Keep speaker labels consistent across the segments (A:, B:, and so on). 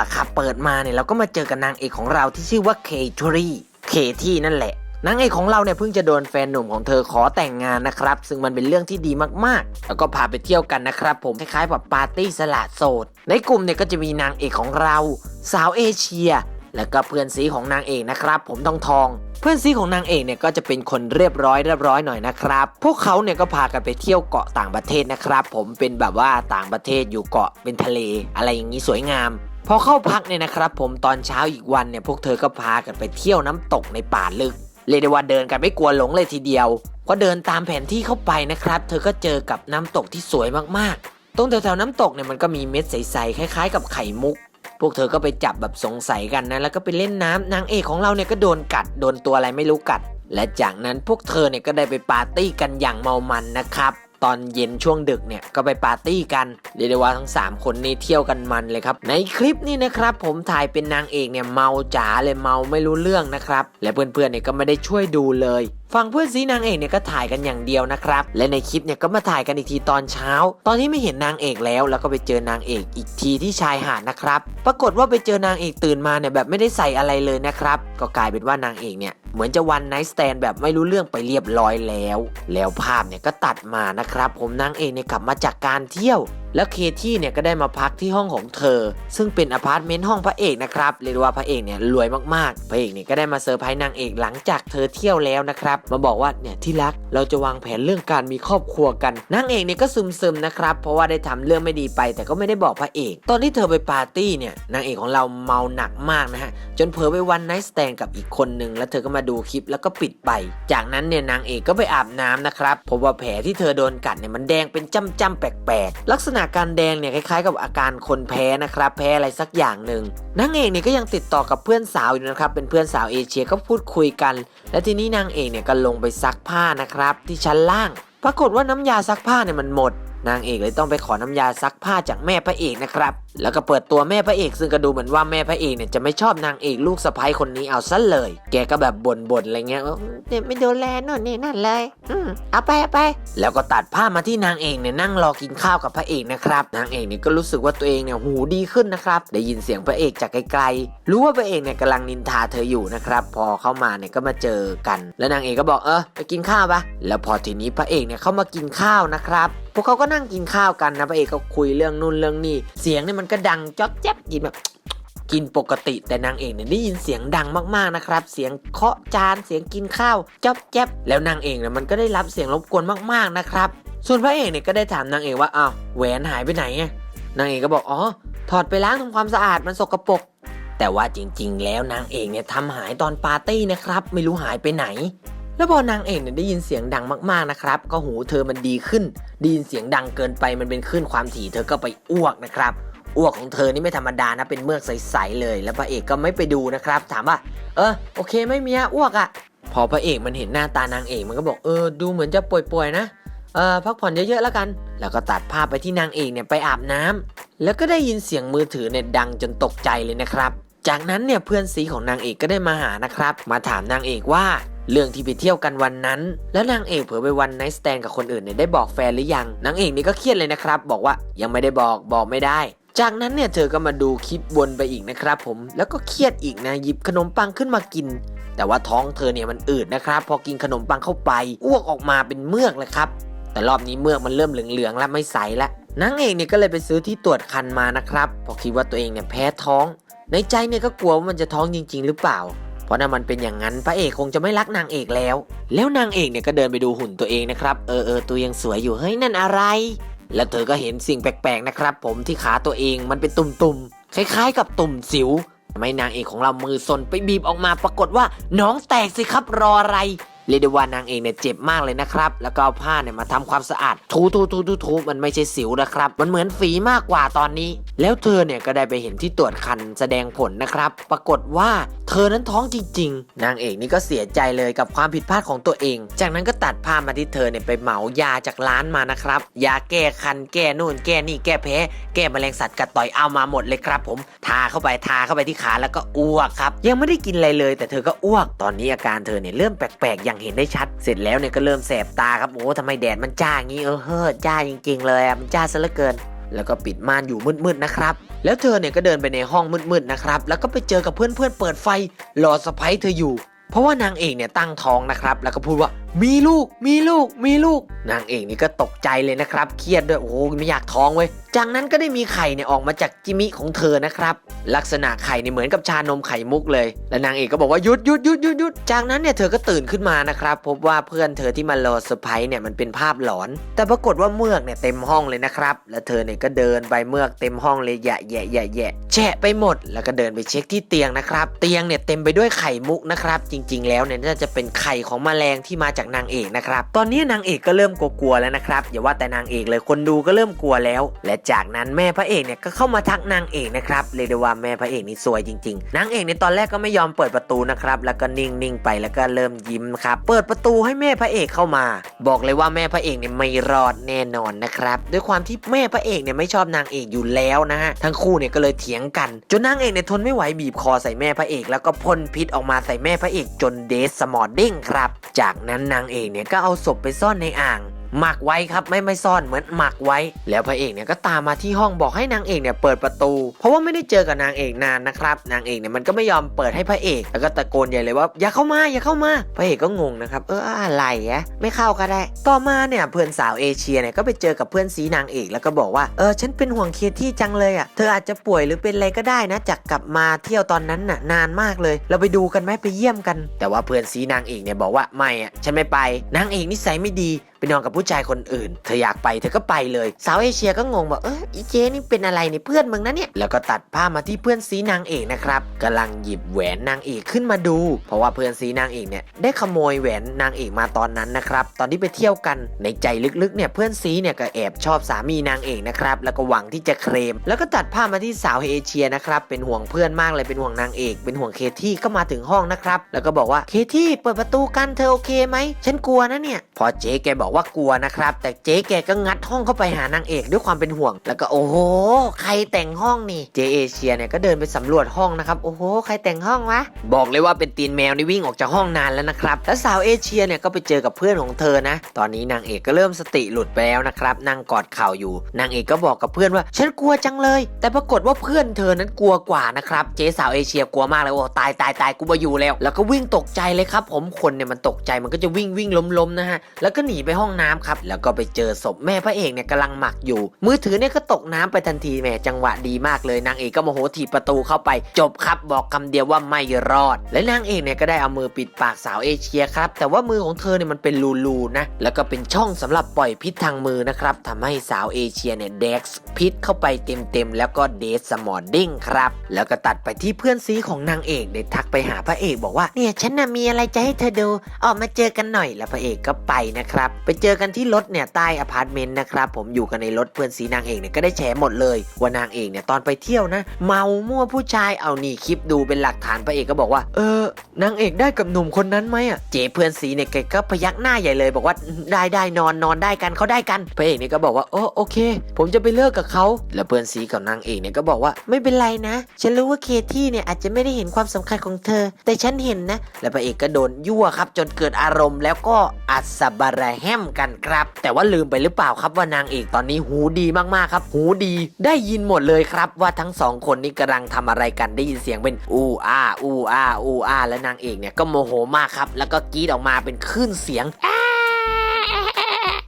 A: ละครับ เปิดมาเนี่ยเราก็มาเจอกับนางเอกของเราที่ชื่อว่าเคทรีเคที่นั่นแหละนางเอกของเราเนี่ยเพิ่งจะโดนแฟนหนุ่มของเธอขอแต่งงานนะครับ ซึ่งมันเป็นเรื่องที่ดีมากๆ แล้วก็พาไปเที่ยวกันนะครับ ผมคล้ายๆแบบปาร์ตี้สละโสด ในกลุ่มเนี่ยก็จะมีนางเอกของเรา สาวเอเชีย แล้วก็เพื่อนซีของนางเอกนะครับ ผมทองทอง เพื่อนซีของนางเอกเนี่ยก็จะเป็นคนเรียบร้อยเรียบร้อยหน่อยนะครับ พวกเขาเนี่ยก็พากันไปเที่ยวเกาะต่างประเทศนะครับ ผมเป็นแบบว่าต่างประเทศอยู่เกาะเป็นทะเล อะไรอย่างนี้สวยงาม พอเข้าพักเนี่ยนะครับ ผมตอนเช้าอีกวันเนี่ยพวกเธอก็พากันไปเที่ยวน้ำตกในป่าลึกเรียกได้ว่าเดินกันไม่กลัวหลงเลยทีเดียวพอเดินตามแผนที่เข้าไปนะครับ เธอก็เจอกับน้ำตกที่สวยมากๆ ตรงแถวๆน้ำตกเนี่ยมันก็มีเม็ดใสๆคล้ายๆ กับไข่มุก พวกเธอก็ไปจับแบบสงสัยกันนะ แล้วก็ไปเล่นน้ำนางเอกของเราเนี่ยก็โดนกัดโดนตัวอะไรไม่รู้กัด และจากนั้นพวกเธอเนี่ยก็ได้ไปปาร์ตี้กันอย่างเมามันนะครับ ตอนเย็นช่วงดึกเนี่ยก็ไปปาร์ตี้กันเรียกได้ว่าทั้ง 3 คนนี่เที่ยวกันมันเลยครับ ในคลิปนี้นะครับผมถ่ายเป็นนางเอกเนี่ยเมาจ๋าเลยเมาไม่รู้เรื่องนะครับ และเพื่อนๆเนี่ยก็ไม่ได้ช่วยดูเลยฝั่งเพื่อนซีนางเอกเนี่ยก็ถ่ายกันอย่างเดียวนะครับ และในคลิปเนี่ยก็มาถ่ายกันอีกทีตอนเช้า ตอนที่ไม่เห็นนางเอกแล้ว แล้วก็ไปเจอนางเอกอีกทีที่ชายหาดนะครับ ปรากฏว่าไปเจอนางเอกตื่นมาเนี่ยแบบไม่ได้ใส่อะไรเลยนะครับ ก็กลายเป็นว่านางเอกเนี่ย เหมือนจะวันไนท์สแตนแบบไม่รู้เรื่องไปเรียบร้อยแล้ว แล้วภาพเนี่ยก็ตัดมานะครับ ผมนางเอกเนี่ยกลับมาจากการเที่ยว แล้วเคที่เนี่ยก็ได้มาพักที่ห้องของเธอ ซึ่งเป็นอพาร์ตเมนต์ห้องพระเอกนะครับเรียกว่าพระเอกเนี่ยรวยมากๆ พระเอกเนี่ยก็ได้มาเซอร์ไพรส์นางเอกหลังจากเธอเที่ยวแล้วนะครับ มาบอกว่าเนี่ยที่รักเราจะวางแผนเรื่องการมีครอบครัวกันนางเอกเนี่ยก็ซึมๆนะครับเพราะว่าได้ทำเรื่องไม่ดีไป แต่ก็ไม่ได้บอกพระเอก ตอนที่เธอไปปาร์ตี้เนี่ยนางเอกของเราเมาหนักมากนะฮะจนเผลอไปวันไนท์สแตนกับอีกคนนึงแล้วเธอก็มาดูคลิปแล้วก็ปิดไป จากนั้นเนี่ยนางเอกก็ไปอาบน้ำนะครับพบว่าแผลที่เธอโดนกัดเนี่ยมันแดงเป็นจ้ำๆแปลกๆ ลักษณะการแดงเนี่ยคล้ายๆ กับอาการคนแพ้นะครับ แพ้อะไรสักอย่างหนึ่งนางเอกเนี่ยก็ยังติดต่อกับเพื่อนสาวอยู่นะครับ เป็นเพื่อนสาวเอเชียก็พูดคุยกัน และทีนี้นางเอกเนี่ยก็ลงไปซักผ้านะครับ ที่ชั้นล่าง ปรากฏว่าน้ำยาซักผ้าเนี่ยมันหมด นางเอกเลยต้องไปขอน้ำยาซักผ้าจากแม่พระเอกนะครับแล้วก็เปิดตัวแม่พระเอก ซึ่งก็ดูเหมือนว่าแม่พระเอกเนี่ยจะไม่ชอบนางเอกลูกสะใภ้คนนี้เอาซะเลย แกก็แบบบ่นๆอะไรเงี้ยเนี่ยไม่ดูแลโน่นนี่นั่นเลยอืมเอาไปเอาไป แล้วก็ตัดภาพมาที่นางเอกเนี่ยนั่งรอกินข้าวกับพระเอกนะครับนางเอกเนี่ยก็รู้สึกว่าตัวเองเนี่ยหูดีขึ้นนะครับได้ยินเสียงพระเอกจากไกลๆรู้ว่าพระเอกเนี่ยกำลังนินทาเธออยู่นะครับพอเข้ามาเนี่ยก็มาเจอกัน แล้วนางเอกก็บอกเออไปกินข้าวปะแล้วพอทีนี้พระเอกเนี่ยเข้ามากินข้าวนะครับพวกเขาก็นั่งกินข้าวกันนะพระเอกก็คุยเรื่องนู่นเรื่องนี่เสียงเนี่ยมันก็ดังจ๊อบแจ๊บกินแบบกินปกติแต่นางเอกเนี่ยได้ยินเสียงดังมากๆนะครับ เสียงเคาะจานเสียงกินข้าวจ๊อบแจ๊บแล้วนางเอกเนี่ยมันก็ได้รับเสียงรบกวนมากๆนะครับ ส่วนพระเอกเนี่ยก็ได้ถามนางเอกว่าอ้าวแหวนหายไปไหนนางเอกก็บอกอ๋อถอดไปล้างทำความสะอาดมันสกปรกแต่ว่าจริง ๆ แล้วนางเอกเนี่ยทำหายตอนปาร์ตี้นะครับ ไม่รู้หายไปไหน แล้วพอนางเอกเนี่ยได้ยินเสียงดังมากๆนะครับ ก็หูเธอมันดีขึ้นได้ยินเสียงดังเกินไปมันเป็นคลื่นความถี่เธอก็ไปอ้วกนะครับ อ้วกของเธอนี่ไม่ธรรมดานะเป็นเมือกใสๆเลย แล้วพระเอกก็ไม่ไปดูนะครับ ถามว่า เออโอเคไม่มีอ้วกอะพอพระเอกมันเห็นหน้าตานางเอกมันก็บอกเออดูเหมือนจะป่วยๆนะเออพักผ่อนเยอะๆแล้วกัน แล้วก็ตัดภาพไปที่นางเอกเนี่ยไปอาบน้ำแล้วก็ได้ยินเสียงมือถือเนี่ยดังจนตกใจเลยนะครับ จากนั้นเนี่ยเพื่อนซีของนางเอกก็ได้มาหานะครับ มาถามนางเอกว่าเรื่องที่ไปเที่ยวกันวันนั้น แล้วนางเอกเผลอไปวันไนท์สแตนกับคนอื่นเนี่ยได้บอกแฟนหรือยัง นางเอกนี่ก็เครียดเลยนะครับ บอกว่ายังไม่ได้บอกบอกไม่ได้ จากนั้นเนี่ยเธอก็มาดูคลิปวนไปอีกนะครับผมแล้วก็เครียดอีกนะหยิบขนมปังขึ้นมากิน แต่ว่าท้องเธอเนี่ยมันอืดนะครับ พอกินขนมปังเข้าไปอ้วกออกมาเป็นเมือกเลยครับ แต่รอบนี้เมือกมันเริ่มเหลืองๆแล้วไม่ใสแล้วนางเอกเนี่ยก็เลยไปซื้อที่ตรวจคันมานะครับพอคิดว่าตัวเองเนี่ยแพ้ท้อง ในใจเนี่ยก็กลัวว่ามันจะท้องจริง ๆ หรือเปล่า เพราะถ้ามันเป็นอย่างนั้นพระเอกคงจะไม่รักนางเอกแล้ว แล้วนางเอกเนี่ยก็เดินไปดูหุ่นตัวเองนะครับเออเออตัวยังสวยอยู่เฮ้ยนั่นอะไร แล้วเธอก็เห็นสิ่งแปลกๆนะครับ ผมที่ขาตัวเองมันเป็นตุ่มๆ คล้ายๆ กับตุ่มสิวทำไมนางเอกของเรามือซนไปบีบออกมาปรากฏว่าน้องแตกสิครับรออะไร เรียกได้ว่านางเอกเนี่ยเจ็บมากเลยนะครับ แล้วก็เอาผ้าเนี่ยมาทำความสะอาดถูถูถูถูถูมันไม่ใช่สิวนะครับ มันเหมือนฝีมากกว่าตอนนี้ แล้วเธอเนี่ยก็ได้ไปเห็นที่ตรวจคันแสดงผลนะครับ ปรากฏว่าเธอนั้นท้องจริง ๆ นางเอกนี่ก็เสียใจเลยกับความผิดพลาดของตัวเอง จากนั้นก็ตัดภาพมาที่เธอเนี่ยไปเหมายาจากร้านมานะครับ ยาแก้คันแก้นู่น แก้นี่แก้แพ้ แก้แมลงสัตว์กัดต่อยเอามาหมดเลยครับ ผม ทาเข้าไปทาเข้าไปที่ขาแล้วก็อ้วกครับ ยังไม่ได้กินอะไรเลย แต่เธอก็อ้วก ตอนนี้อาการเธอเนี่ยเริ่มแปลกๆอย่างเห็นได้ชัด เสร็จแล้วเนี่ยก็เริ่มแสบตาครับโอ้ทำไมแดดมันจ้างี้เออเฮ้อจ้าจริง ๆ เลยอะมันจ้าซะเหลือเกิน แล้วก็ปิดม่านอยู่มืดๆนะครับแล้วเธอเนี่ยก็เดินไปในห้องมืดๆนะครับแล้วก็ไปเจอกับเพื่อนๆเปิดไฟรอสไพ้ยเธออยู่ เพราะว่านางเอกเนี่ยตั้งท้องนะครับแล้วก็พูดว่า มีลูก มีลูก มีลูก นางเอกนี่ก็ตกใจเลยนะครับ เครียดด้วย โอ้โหไม่อยากท้องเว้ย จากนั้นก็ได้มีไข่เนี่ยออกมาจากจิมิของเธอนะครับ ลักษณะไข่เนี่ยเหมือนกับชานมไข่มุกเลย และนางเอกก็บอกว่าหยุดหยุดหยุดหยุดหยุดจากนั้นเนี่ยเธอก็ตื่นขึ้นมานะครับ พบว่าเพื่อนเธอที่มารอเซอร์ไพรส์เนี่ยมันเป็นภาพหลอน แต่ปรากฏว่าเมือกเนี่ยเต็มห้องเลยนะครับ และเธอเนี่ยก็เดินไปเมือกเต็มห้องเลยแยะแยะแยะแยะแฉะไปหมด แล้วก็เดินไปเช็คที่เตียงนะครับ เตียงเนี่ยเต็มไปด้วยไข่มุกนะครับ จริง ๆ แล้วเนี่ยน่าจะเป็นไข่ของแมลงที่มาจากนางเอกนะครับ ตอนนี้นางเอกก็เริ่มกลัวๆแล้วนะครับ อย่าว่าแต่นางเอกเลยคนดูก็เริ่มกลัวแล้ว และจากนั้นแม่พระเอกเนี่ยก็เข้ามาทักนางเอกนะครับเรียกได้ว่าแม่พระเอกนี่สวยจริงๆนางเอกในตอนแรกก็ไม่ยอมเปิดประตูนะครับแล้วก็นิ่งๆไปแล้วก็เริ่มยิ้มครับเปิดประตูให้แม่พระเอกเข้ามา บอกเลยว่าแม่พระเอกเนี่ยไม่รอดแน่นอนนะครับด้วยความที่แม่พระเอกเนี่ยไม่ชอบนางเอกอยู่แล้วนะฮะทั้งคู่เนี่ยก็เลยเถียงกัน จนนางเอกเนี่ยทนไม่ไหวบีบคอใส่แม่พระเอก แล้วก็พ่นพิษออกมาใส่แม่พระเอกจนเดสสมอร์เด้งครับ จากนั้นนางเอกเนี่ยก็เอาศพไปซ่อนในอ่าง หมักไว้ครับไม่ไม่ซ่อนเหมือนหมักไว้ แล้วพระเอกเนี่ยก็ตามมาที่ห้องบอกให้นางเอกเนี่ยเปิดประตู เพราะว่าไม่ได้เจอกับนางเอกนานนะครับ นางเอกเนี่ยมันก็ไม่ยอมเปิดให้พระเอก แล้วก็ตะโกนใหญ่เลยว่าอย่าเข้ามาอย่าเข้ามา พระเอกก็งงนะครับเอออะไรอะไม่เข้าก็ได้ ต่อมาเนี่ยเพื่อนสาวเอเชียเนี่ยก็ไปเจอกับเพื่อนสีนางเอก แล้วก็บอกว่าเออฉันเป็นห่วงเคที่จังเลยอะเธออาจจะป่วยหรือเป็นอะไรก็ได้นะจากกลับมาเที่ยวตอนนั้นน่ะนานมากเลย เราไปดูกันไหมไปเยี่ยมกัน แต่ว่าเพื่อนสีนางเอกเนี่ยบอกว่าไม่อะฉันไม่ไปนางเอกนิสัยไม่ดี ไปนอนกับผู้ชายคนอื่น เธออยากไปเธอก็ไปเลย สาวเอเชียก็งงบอกเอออีเจนี่เป็นอะไรนี่เพื่อนมึงนะเนี่ย แล้วก็ตัดภาพมาที่เพื่อนซีนางเอกนะครับกำลังหยิบแหวนนางเอกขึ้นมาดู เพราะว่าเพื่อนซีนางเอกเนี่ยได้ขโมยแหวนนางเอกมาตอนนั้นนะครับ ตอนที่ไปเที่ยวกันในใจลึกๆเนี่ยเพื่อนซีเนี่ยก็แอบชอบสามีนางเอกนะครับ แล้วก็หวังที่จะเคลม แล้วก็ตัดภาพมาที่สาวเอเชียนะครับ เป็นห่วงเพื่อนมากเลยเป็นห่วงนางเอก เป็นห่วงเคที่ก็มาถึงห้องนะครับ แล้วก็บอกว่าเคที่เปิดประตูกันเธอโอเคไหมฉันกลัวนะเนี่ย พอเจ๊แกบอกว่ากลัวนะครับ แต่เจ๊แกก็งัดห้องเข้าไปหานางเอกด้วยความเป็นห่วง แล้วก็โอ้โห ใครแต่งห้องนี่เจเอเชียเนี่ยก็เดินไปสำรวจห้องนะครับโอ้โหใครแต่งห้องวะบอกเลยว่าเป็นตีนแมวนี่วิ่งออกจากห้องนานแล้วนะครับแล้วสาวเอเชียเนี่ยก็ไปเจอกับเพื่อนของเธอนะ ตอนนี้นางเอกก็เริ่มสติหลุดไปแล้วนะครับนั่งกอดเข่าอยู่ นางเอกก็บอกกับเพื่อนว่าฉันกลัวจังเลย แต่ปรากฏว่าเพื่อนเธอนั้นกลัวกว่านะครับเจ๊สาวเอเชียกลัวมากเลยโอ้ตายตายตายกูมาอยู่แล้ว แล้วก็วิ่งตกใจเลยครับ ผมคนเนี่ยมันตกใจมันก็จะวิ่งวิ่งล้มล้มๆนะฮะแล้วก็หนีไปห้องน้ำครับ แล้วก็ไปเจอศพแม่พระเอกเนี่ยกำลังหมักอยู่ มือถือเนี่ยก็ตกน้ำไปทันทีแหมจังหวะดีมากเลยนางเอกก็โมโหถีบประตูเข้าไป จบครับบอกคำเดียวว่าไม่รอด และนางเอกเนี่ยก็ได้เอามือปิดปากสาวเอเชียครับ แต่ว่ามือของเธอเนี่ยมันเป็นรูๆนะแล้วก็เป็นช่องสำหรับปล่อยพิษทางมือนะครับทำให้สาวเอเชียเนี่ยเด็กพิษเข้าไปเต็มๆแล้วก็เดสสมอร์ดิ้งครับแล้วก็ตัดไปที่เพื่อนซีของนางเอกได้ทักไปหาพระเอกบอกว่าเนี่ยฉันน่ะมีอะไรจะให้เธอดูออกมาเจอกันหน่อยแล้วพระเอกก็ไปนะครับไปเจอกันที่รถเนี่ยใต้อพาร์ตเมนต์นะครับผมอยู่กันในรถเพื่อนสีนางเอกเนี่ยก็ได้แฉหมดเลยว่านางเอกเนี่ยตอนไปเที่ยวนะ เมามั่วผู้ชายเอานี่คลิปดูเป็นหลักฐานพระเอกก็บอกว่า เออนางเอกได้กับหนุ่มคนนั้นไหมอะเจเพื่อนสีเนี่ยแกก็พยักหน้าใหญ่เลย บอกว่าได้ได้นอนนอนได้กันเขาได้กันพระเอกเนี่ยก็บอกว่าโอ้โอเค ผมจะไปเลิกกับเขาแล้วเพื่อนสีกับนางเอกเนี่ยก็บอกว่าไม่เป็นไรนะ ฉันรู้ว่าเคที่เนี่ยอาจจะไม่ได้เห็นความสำคัญของเธอ แต่ฉันเห็นนะ แล้วพระเอกก็โดนยั่วครับจนเกิดอารมณ์แล้วก็อัศบาระแฮมกันครับ แต่ว่าลืมไปหรือเปล่าครับว่านางเอกตอนนี้หูดีมากๆครับ หูดีได้ยินหมดเลยครับ ว่าทั้งสองคนนี้กำลังทำอะไรกันได้ยินเสียงเป็นอูอ้าอูอ้าอูอ้าและนางเอกเนี่ยก็โมโหมากครับ แล้วก็กรีดออกมาเป็นคลื่นเสียง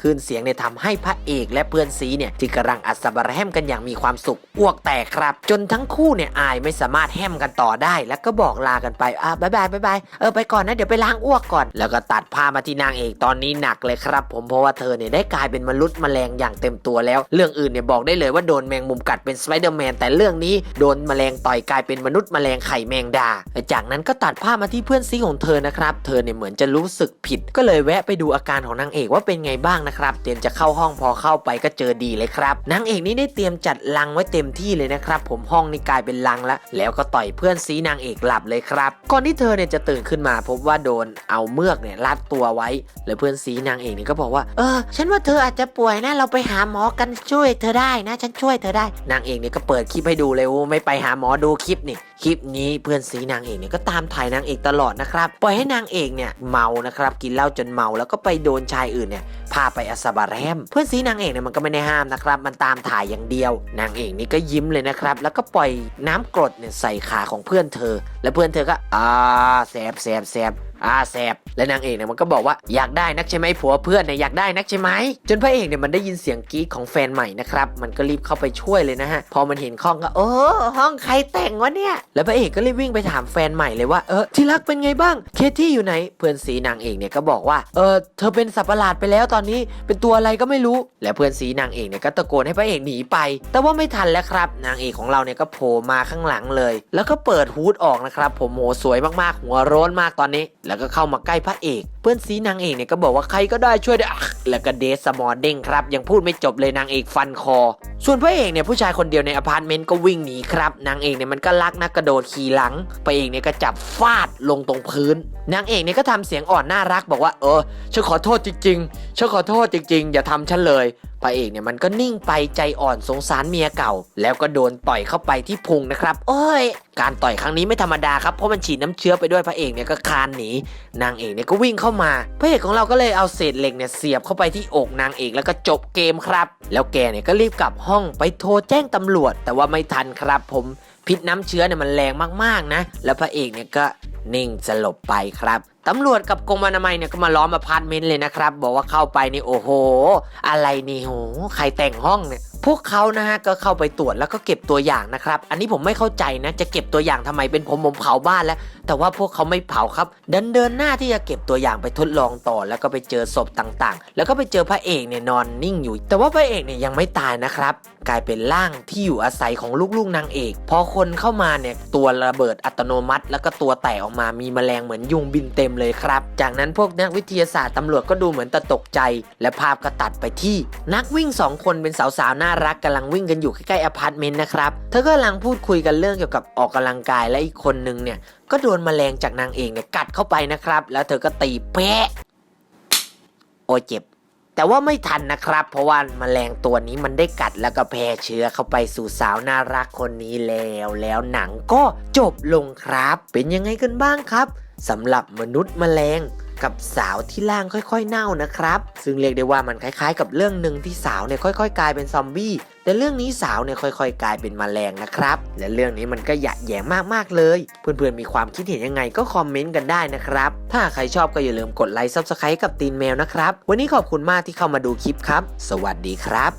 A: คลื่นเสียงเนี่ยทำให้พระเอกและเพื่อนซีเนี่ยที่กำลังอัศบระแฮมกันอย่างมีความสุขอ้วกแตกครับ จนทั้งคู่เนี่ยอายไม่สามารถแฮมกันต่อได้ แล้วก็บอกลากันไปอะบายบายบายบายเออไปก่อนนะเดี๋ยวไปล้างอ้วกก่อน แล้วก็ตัดภาพมาที่นางเอกตอนนี้หนักเลยครับ ผมเพราะว่าเธอเนี่ยได้กลายเป็นมนุษย์แมลงอย่างเต็มตัวแล้ว เรื่องอื่นเนี่ยบอกได้เลยว่าโดนแมงมุมกัดเป็นสไปเดอร์แมนแต่เรื่องนี้โดนแมลงต่อยกลายเป็นมนุษย์แมลงไข่แมงดา จากนั้นก็ตัดภาพมาที่เพื่อนซีของเธอนะครับ เธอเนี่ยเหมือนจะรู้สึกผิด ก็เลยแวะไปดูอาการของนางเอกว่าเป็นไงบ้างนะครับ เตรียมจะเข้าห้องพอเข้าไปก็เจอดีเลยครับนางเอกนี่ได้เตรียมจัดลังไว้เต็มที่เลยนะครับ ผมห้องนี่กลายเป็นลังแล้วแล้วก็ต่อยเพื่อนซีนางเอกหลับเลยครับ ก่อนที่เธอเนี่ยจะตื่นขึ้นมาพบว่าโดนเอาเมือกเนี่ยรัดตัวไว้ แล้วเพื่อนซีนางเอกนี่ก็บอกว่า เออ ฉันว่าเธออาจจะป่วยนะเราไปหาหมอกันช่วยเธอได้นะ ฉันช่วยเธอได้ นางเอกเนี่ยก็เปิดคลิปให้ดูเลยโอ้ไม่ไปหาหมอดูคลิปนี่คลิปนี้เพื่อนซีนางเอกเนี่ยก็ตามถ่ายนางเอกตลอดนะครับปล่อยให้นางเอกเนี่ยเมานะครับกินเหล้าจนเมาแล้วก็ไปโดนชายอื่นเนี่ยพาไปอัสบาแรม เพื่อนซีนางเอกเนี่ยมันก็ไม่ได้ห้ามนะครับ มันตามถ่ายอย่างเดียว นางเอกนี่ก็ยิ้มเลยนะครับ แล้วก็ปล่อยน้ำกรดเนี่ยใส่ขาของเพื่อนเธอ แล้วเพื่อนเธอก็อ่าแสบแสบแสบ อาแสบและนางเอกเนี่ยมันก็บอกว่าอยากได้นักใช่ไหมผัวเพื่อนเนี่ยอยากได้นักใช่ไหมจนพระเอกเนี่ยมันได้ยินเสียงกรี๊ดของแฟนใหม่นะครับมันก็รีบเข้าไปช่วยเลยนะฮะพอมันเห็นห้องก็เออห้องใครแต่งวะเนี่ยแล้วพระเอกก็รีบวิ่งไปถามแฟนใหม่เลยว่าเออที่รักเป็นไงบ้างเคที่อยู่ไหนเพื่อนสีนางเอกเนี่ยก็บอกว่าเออเธอเป็นสัตว์ประหลาดไปแล้วตอนนี้เป็นตัวอะไรก็ไม่รู้ และเพื่อนสีนางเอกเนี่ยก็ตะโกนให้พระเอกหนีไป แต่ว่าไม่ทันแล้วครับ นางเอกของเราเนี่ยก็โผล่มาข้างหลังเลย แล้วก็เปิดฮูดออกนะครับผมโหสวยมากๆหัวร้นมากตอนนี้แล้วก็เข้ามาใกล้พระเอกเพื่อนซีนางเอกเนี่ยก็บอกว่าใครก็ได้ช่วยด้วยแล้วก็เดสมอร์เด้งครับ ยังพูดไม่จบเลยนางเอกฟันคอ ส่วนพระเอกเนี่ยผู้ชายคนเดียวในอพาร์ตเมนต์ก็วิ่งหนีครับนางเอกเนี่ยมันก็ลักนักกระโดดขี่หลังพระเอกเนี่ยก็จับฟาดลงตรงพื้น นางเอกเนี่ยก็ทำเสียงอ่อนน่ารักบอกว่าเออฉันขอโทษจริงๆฉันขอโทษจริงๆ อย่าทำฉันเลยพระเอกเนี่ยมันก็นิ่งไปใจอ่อนสงสารเมียเก่า แล้วก็โดนต่อยเข้าไปที่พุงนะครับ โอ้ย การต่อยครั้งนี้ไม่ธรรมดาครับเพราะมันฉีดน้ำเชื้อไปด้วยพระเอกเนี่ยก็คานหนีนางเอกเนี่ยก็วิ่งเข้ามาพระเอกของเราก็เลยเอาเศษเหล็กเนี่ยเสียบเข้าไปที่อกนางเอกแล้วก็จบเกมครับ แล้วแกเนี่ยก็รีบกลับห้องไปโทรแจ้งตำรวจ แต่ว่าไม่ทันครับผมพิษน้ำเชื้อเนี่ยมันแรงมากๆนะ แล้วพระเอกเนี่ยก็นิ่งสลบไปครับตำรวจกับกรมอนามัยเนี่ยก็มาล้อมอพาร์ตเมนต์เลยนะครับ บอกว่าเข้าไปนี่โอ้โห อะไรนี่โหใครแต่งห้องเนี่ยพวกเขานะฮะก็เข้าไปตรวจแล้วก็เก็บตัวอย่างนะครับ อันนี้ผมไม่เข้าใจนะ จะเก็บตัวอย่างทำไมเป็นผมผมเผาบ้านแล้ว แต่ว่าพวกเขาไม่เผาครับเดินเดินหน้าที่จะเก็บตัวอย่างไปทดลองต่อ แล้วก็ไปเจอศพต่างๆ แล้วก็ไปเจอพระเอกเนี่ยนอนนิ่งอยู่ แต่ว่าพระเอกเนี่ยยังไม่ตายนะครับ กลายเป็นร่างที่อยู่อาศัยของลูกๆนางเอก พอคนเข้ามาเนี่ยตัวระเบิดอัตโนมัติ แล้วก็ตัวแตกออกมามีแมลงเหมือนยุงบินเต็มเลยครับ จากนั้นพวกนักวิทยาศาสตร์ตำรวจก็ดูเหมือนตะตกใจ และภาพก็ตัดไปที่ นักวิ่งสองคนเป็นสาวๆน่ารักกำลังวิ่งกันอยู่ใกล้ๆอพาร์ตเมนต์นะครับเธอก็กำลังพูดคุยกันเรื่องเกี่ยวกับออกกำลังกายและอีกคนนึงเนี่ยก็โดนแมลงจากนางเอกเนี่ยกัดเข้าไปนะครับ แล้วเธอก็ตีแปะโอ้เจ็บแต่ว่าไม่ทันนะครับ เพราะว่าแมลงตัวนี้มันได้กัดแล้วก็แพร่เชื้อเข้าไปสู่สาวน่ารักคนนี้แล้ว แล้วหนังก็จบลงครับ เป็นยังไงกันบ้างครับ สำหรับมนุษย์แมลงกับสาวที่ร่างค่อยๆเน่านะครับ ซึ่งเรียกได้ว่ามันคล้ายๆ กับเรื่องหนึ่งที่สาวเนี่ยค่อย ๆ กลายเป็นซอมบี้ แต่เรื่องนี้สาวเนี่ยค่อย ๆ กลายเป็นแมลงนะครับ และเรื่องนี้มันก็หยะแยงมากๆเลย เพื่อนๆมีความคิดเห็นยังไงก็คอมเมนต์กันได้นะครับ ถ้าใครชอบก็อย่าลืมกดไลค์ซับสไครต์กับตีนแมวนะครับ วันนี้ขอบคุณมากที่เข้ามาดูคลิปครับ สวัสดีครับ